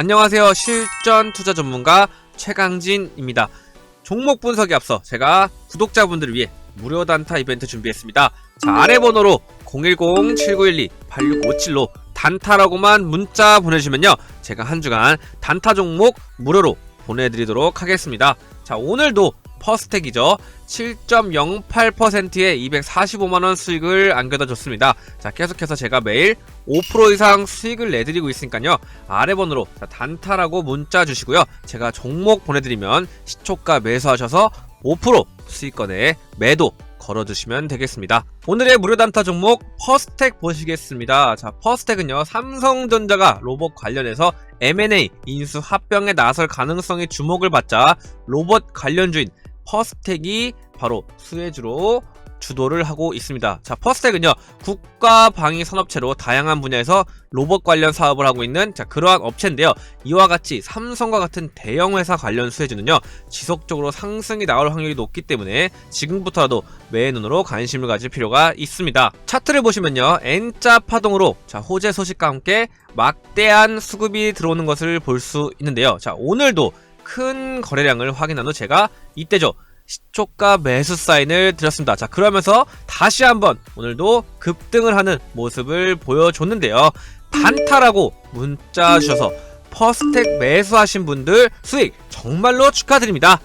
안녕하세요. 실전 투자 전문가 최강진입니다. 종목 분석에 앞서 제가 구독자분들을 위해 무료 단타 이벤트 준비했습니다. 자, 아래 번호로 010-7912-8657로 단타라고만 문자 보내주시면요. 제가 한 주간 단타 종목 무료로 보내드리도록 하겠습니다. 자, 오늘도 퍼스텍이죠. 7.08%의 245만원 수익을 안겨다 줬습니다. 자, 계속해서 제가 매일 5% 이상 수익을 내드리고 있으니까요. 아래 번호로 자, 단타라고 문자 주시고요. 제가 종목 보내드리면 시초가 매수하셔서 5% 수익권에 매도 걸어주시면 되겠습니다. 오늘의 무료 단타 종목 퍼스텍 보시겠습니다. 자, 퍼스텍은요, 삼성전자가 로봇 관련해서 M&A 인수 합병에 나설 가능성이 주목을 받자 로봇 관련주인 퍼스텍이 바로 수혜주로 주도를 하고 있습니다. 자, 퍼스텍은요, 국가 방위 산업체로 다양한 분야에서 로봇 관련 사업을 하고 있는 자, 그러한 업체인데요. 이와 같이 삼성과 같은 대형 회사 관련 수혜주는요, 지속적으로 상승이 나올 확률이 높기 때문에 지금부터라도 매의 눈으로 관심을 가질 필요가 있습니다. 차트를 보시면요, N자 파동으로 자, 호재 소식과 함께 막대한 수급이 들어오는 것을 볼 수 있는데요. 자, 오늘도 큰 거래량을 확인한 후 제가 이때죠. 시초가 매수 사인을 드렸습니다. 자, 그러면서 다시 한번 오늘도 급등을 하는 모습을 보여줬는데요. 단타라고 문자 주셔서 퍼스텍 매수하신 분들 수익 정말로 축하드립니다.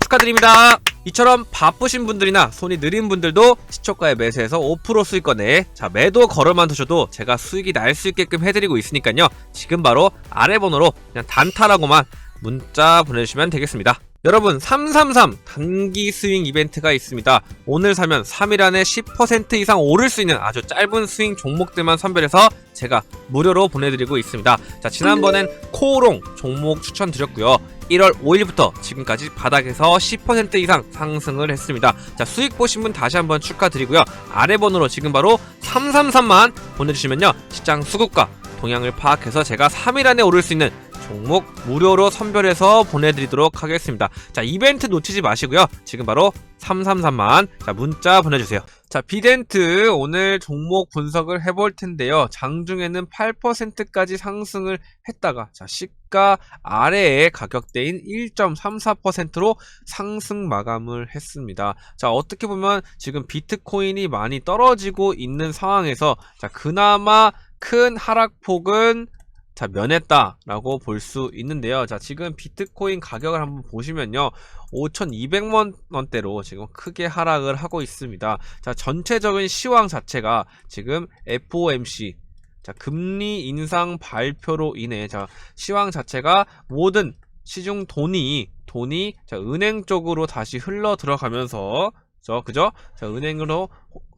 축하드립니다. 이처럼 바쁘신 분들이나 손이 느린 분들도 시초가에 매수해서 5% 수익권에 자 매도 걸어만 두셔도 제가 수익이 날 수 있게끔 해드리고 있으니까요. 지금 바로 아래 번호로 그냥 단타라고만 문자 보내주시면 되겠습니다. 여러분 333 단기 스윙 이벤트가 있습니다. 오늘 사면 3일 안에 10% 이상 오를 수 있는 아주 짧은 스윙 종목들만 선별해서 제가 무료로 보내드리고 있습니다. 자 지난번엔 코오롱 종목 추천드렸고요. 1월 5일부터 지금까지 바닥에서 10% 이상 상승을 했습니다. 자 수익 보신 분 다시 한번 축하드리고요. 아래 번호로 지금 바로 333만 보내주시면요. 시장 수급과 동향을 파악해서 제가 3일 안에 오를 수 있는 종목 무료로 선별해서 보내드리도록 하겠습니다. 자, 이벤트 놓치지 마시고요. 지금 바로 333만 자, 문자 보내주세요. 자, 비덴트 오늘 종목 분석을 해볼 텐데요. 장중에는 8%까지 상승을 했다가 자, 시가 아래의 가격대인 1.34%로 상승 마감을 했습니다. 자, 어떻게 보면 지금 비트코인이 많이 떨어지고 있는 상황에서 자, 그나마 큰 하락폭은 자, 면했다라고 볼 수 있는데요. 자, 지금 비트코인 가격을 한번 보시면요. 5,200만 원대로 지금 크게 하락을 하고 있습니다. 자, 전체적인 시황 자체가 지금 FOMC 자, 금리 인상 발표로 인해 자, 시황 자체가 모든 시중 돈이 돈이 자, 은행 쪽으로 다시 흘러 들어가면서 저 그죠? 자, 은행으로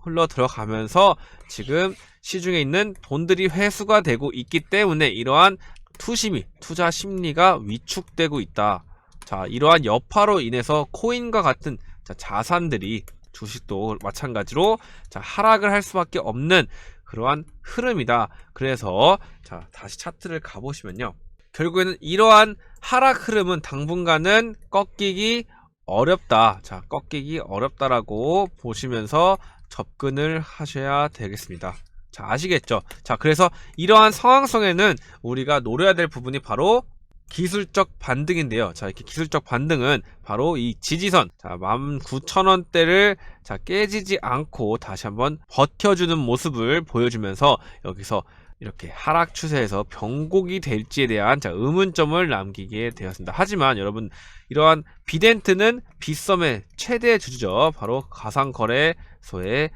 흘러 들어가면서 지금 시중에 있는 돈들이 회수가 되고 있기 때문에 이러한 투심이 투자 심리가 위축되고 있다. 자, 이러한 여파로 인해서 코인과 같은 자, 자산들이 주식도 마찬가지로 자, 하락을 할 수밖에 없는 그러한 흐름이다. 그래서 자, 다시 차트를 가보시면요. 결국에는 이러한 하락 흐름은 당분간은 꺾이기 어렵다. 자, 꺾이기 어렵다라고 보시면서 접근을 하셔야 되겠습니다. 자, 아시겠죠? 자, 그래서 이러한 상황성에는 우리가 노려야 될 부분이 바로 기술적 반등인데요. 자, 이렇게 기술적 반등은 바로 이 지지선, 자, 19,000원대를 자, 깨지지 않고 다시 한번 버텨주는 모습을 보여주면서 여기서 이렇게 하락 추세에서 변곡이 될지에 대한 자, 의문점을 남기게 되었습니다. 하지만 여러분 이러한 비덴트는 빗썸의 최대 주주죠. 바로 가상거래소의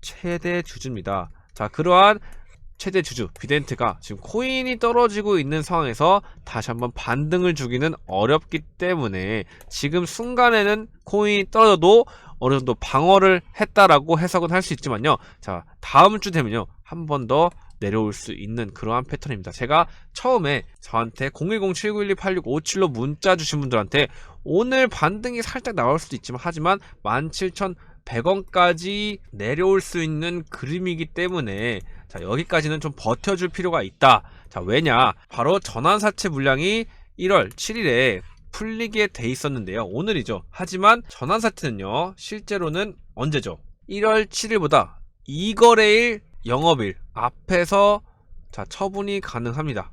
최대 주주입니다. 자, 그러한 최대 주주 비덴트가 지금 코인이 떨어지고 있는 상황에서 다시 한번 반등을 주기는 어렵기 때문에 지금 순간에는 코인이 떨어져도 어느 정도 방어를 했다라고 해석은 할 수 있지만요. 자, 다음 주 되면요. 한 번 더 내려올 수 있는 그러한 패턴입니다. 제가 처음에 저한테 010-7912-8657로 문자 주신 분들한테 오늘 반등이 살짝 나올 수도 있지만 하지만 17,100원까지 내려올 수 있는 그림이기 때문에 자, 여기까지는 좀 버텨줄 필요가 있다. 자, 왜냐? 바로 전환사채 물량이 1월 7일에 풀리게 돼 있었는데요. 오늘이죠. 하지만 전환사채는요, 실제로는 언제죠? 1월 7일보다 2거래일 영업일 앞에서 자, 처분이 가능합니다.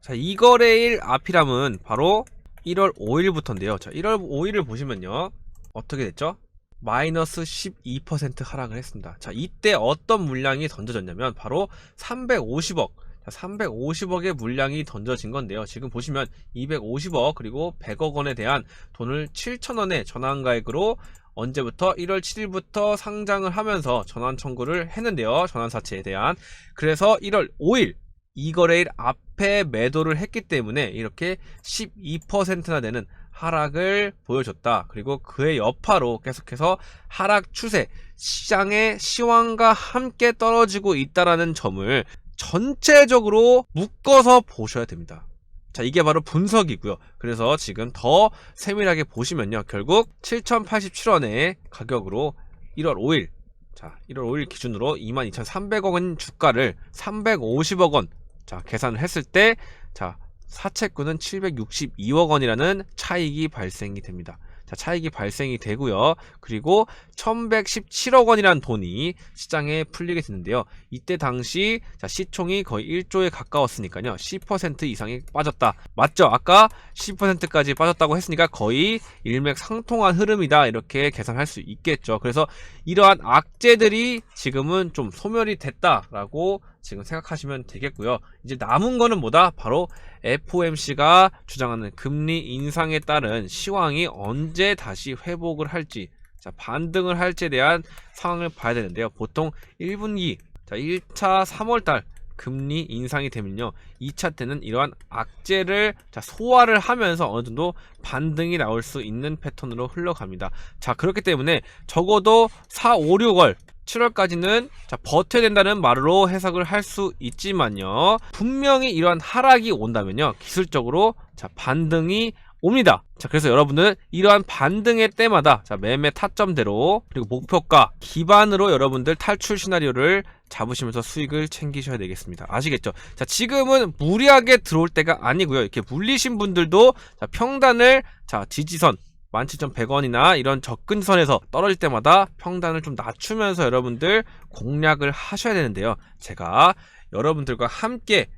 자, 이 거래일 앞이람은 바로 1월 5일부터인데요. 자, 1월 5일을 보시면요. 어떻게 됐죠? 마이너스 12% 하락을 했습니다. 자, 이때 어떤 물량이 던져졌냐면 바로 350억. 자, 350억의 물량이 던져진 건데요. 지금 보시면 250억 그리고 100억 원에 대한 돈을 7천 원의 전환가액으로 언제부터 1월 7일부터 상장을 하면서 전환 청구를 했는데요. 전환 사채에 대한. 그래서 1월 5일 이 거래일 앞에 매도를 했기 때문에 이렇게 12%나 되는 하락을 보여줬다. 그리고 그의 여파로 계속해서 하락 추세, 시장의 시황과 함께 떨어지고 있다라는 점을 전체적으로 묶어서 보셔야 됩니다. 자, 이게 바로 분석이고요. 그래서 지금 더 세밀하게 보시면요. 결국 7,087원의 가격으로 1월 5일, 자, 1월 5일 기준으로 22,300억 원 주가를 350억 원, 자, 계산을 했을 때, 자, 사채권은 762억 원이라는 차익이 발생이 됩니다. 자, 차익이 발생이 되고요. 그리고 1117억 원이라는 돈이 시장에 풀리게 되는데요. 이때 당시 자, 시총이 거의 1조에 가까웠으니까요. 10% 이상이 빠졌다. 맞죠? 아까 10%까지 빠졌다고 했으니까 거의 일맥상통한 흐름이다. 이렇게 계산할 수 있겠죠. 그래서 이러한 악재들이 지금은 좀 소멸이 됐다라고 지금 생각하시면 되겠고요. 이제 남은 거는 뭐다? 바로 FOMC가 주장하는 금리 인상에 따른 시황이 언제 다시 회복을 할지, 자, 반등을 할지에 대한 상황을 봐야 되는데요. 보통 1분기, 자, 1차 3월달 금리 인상이 되면요. 2차 때는 이러한 악재를 자, 소화를 하면서 어느 정도 반등이 나올 수 있는 패턴으로 흘러갑니다. 자, 그렇기 때문에 적어도 4, 5, 6월 7월까지는 자, 버텨야 된다는 말로 해석을 할 수 있지만요. 분명히 이러한 하락이 온다면요. 기술적으로 자, 반등이 옵니다. 자, 그래서 여러분은 이러한 반등의 때마다 자, 매매 타점대로 그리고 목표가 기반으로 여러분들 탈출 시나리오를 잡으시면서 수익을 챙기셔야 되겠습니다. 아시겠죠? 자, 지금은 무리하게 들어올 때가 아니고요. 이렇게 물리신 분들도 자, 평단을 자, 지지선 17,100원이나 이런 접근선에서 떨어질 때마다 평단을 좀 낮추면서 여러분들 공략을 하셔야 되는데요. 제가 여러분들과 함께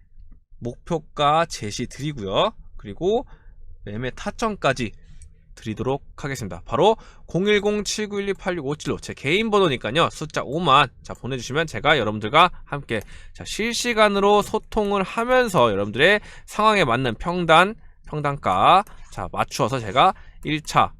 목표가 제시 드리고요. 그리고 매매 타점까지 드리도록 하겠습니다. 바로 010-7912-8657로 제 개인 번호니까요. 숫자 5만 자 보내주시면 제가 여러분들과 함께 자, 실시간으로 소통을 하면서 여러분들의 상황에 맞는 평단, 평단가 자 맞추어서 제가 1차,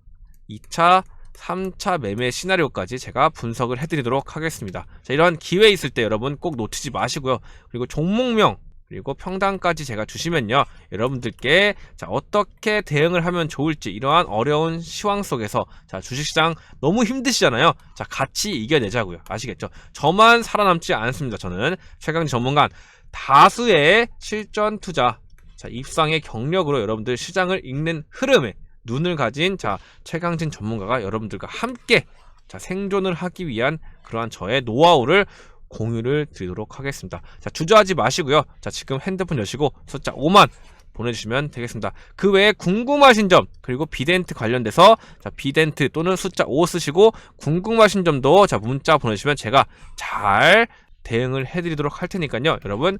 2차, 3차 매매 시나리오까지 제가 분석을 해드리도록 하겠습니다. 자, 이런 기회 있을 때 여러분 꼭 놓치지 마시고요. 그리고 종목명 그리고 평단까지 제가 주시면요. 여러분들께 자, 어떻게 대응을 하면 좋을지 이러한 어려운 시황 속에서 자, 주식시장 너무 힘드시잖아요. 자, 같이 이겨내자고요. 아시겠죠? 저만 살아남지 않습니다. 저는 최강지 전문가 다수의 실전 투자 자, 입상의 경력으로 여러분들 시장을 읽는 흐름에 눈을 가진 자 최강진 전문가가 여러분들과 함께 자 생존을 하기 위한 그러한 저의 노하우를 공유를 드리도록 하겠습니다. 자 주저하지 마시고요. 자 지금 핸드폰 여시고 숫자 5만 보내주시면 되겠습니다. 그 외에 궁금하신 점 그리고 비덴트 관련돼서 자 비덴트 또는 숫자 5 쓰시고 궁금하신 점도 자 문자 보내주시면 제가 잘 대응을 해드리도록 할 테니까요. 여러분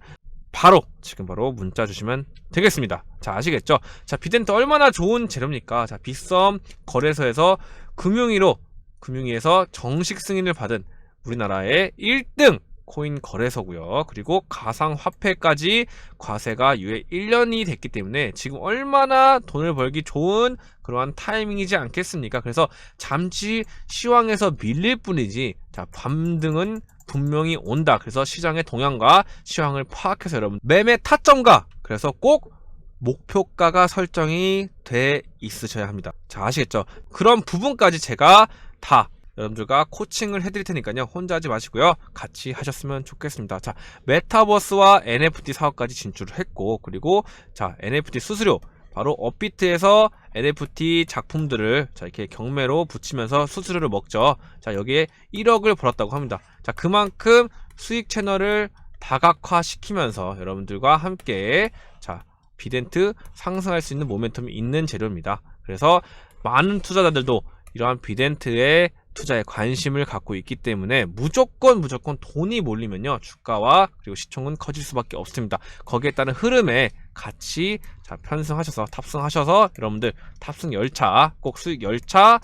바로 지금 바로 문자 주시면 되겠습니다. 자 아시겠죠? 자 비덴트 얼마나 좋은 재료입니까? 자 빗썸 거래소에서 금융위로 금융위에서 정식 승인을 받은 우리나라의 1등 코인 거래소고요. 그리고 가상 화폐까지 과세가 유예 1년이 됐기 때문에 지금 얼마나 돈을 벌기 좋은 그러한 타이밍이지 않겠습니까? 그래서 잠시 시황에서 밀릴 뿐이지 자 밤등은 분명히 온다. 그래서 시장의 동향과 시황을 파악해서 여러분 매매 타점가 그래서 꼭 목표가가 설정이 돼 있으셔야 합니다. 자 아시겠죠? 그런 부분까지 제가 다 여러분들과 코칭을 해드릴 테니까요. 혼자 하지 마시고요. 같이 하셨으면 좋겠습니다. 자, 메타버스와 NFT 사업까지 진출을 했고, 그리고 자, NFT 수수료 바로 업비트에서 NFT 작품들을 자 이렇게 경매로 붙이면서 수수료를 먹죠. 자 여기에 1억을 벌었다고 합니다. 자 그만큼 수익 채널을 다각화 시키면서 여러분들과 함께 자 비덴트 상승할 수 있는 모멘텀이 있는 재료입니다. 그래서 많은 투자자들도 이러한 비덴트에 투자에 관심을 갖고 있기 때문에 무조건 무조건 돈이 몰리면요 주가와 그리고 시총은 커질 수밖에 없습니다. 거기에 따른 흐름에 같이 자 편승하셔서 탑승하셔서 여러분들 탑승 열차 꼭 수익 열차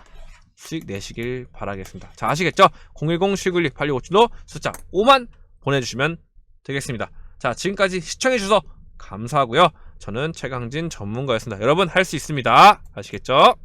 수익 내시길 바라겠습니다. 자 아시겠죠? 010 시글리 8657로 숫자 5만 보내주시면 되겠습니다. 자 지금까지 시청해주셔서 감사하고요. 저는 최강진 전문가였습니다. 여러분 할 수 있습니다. 아시겠죠?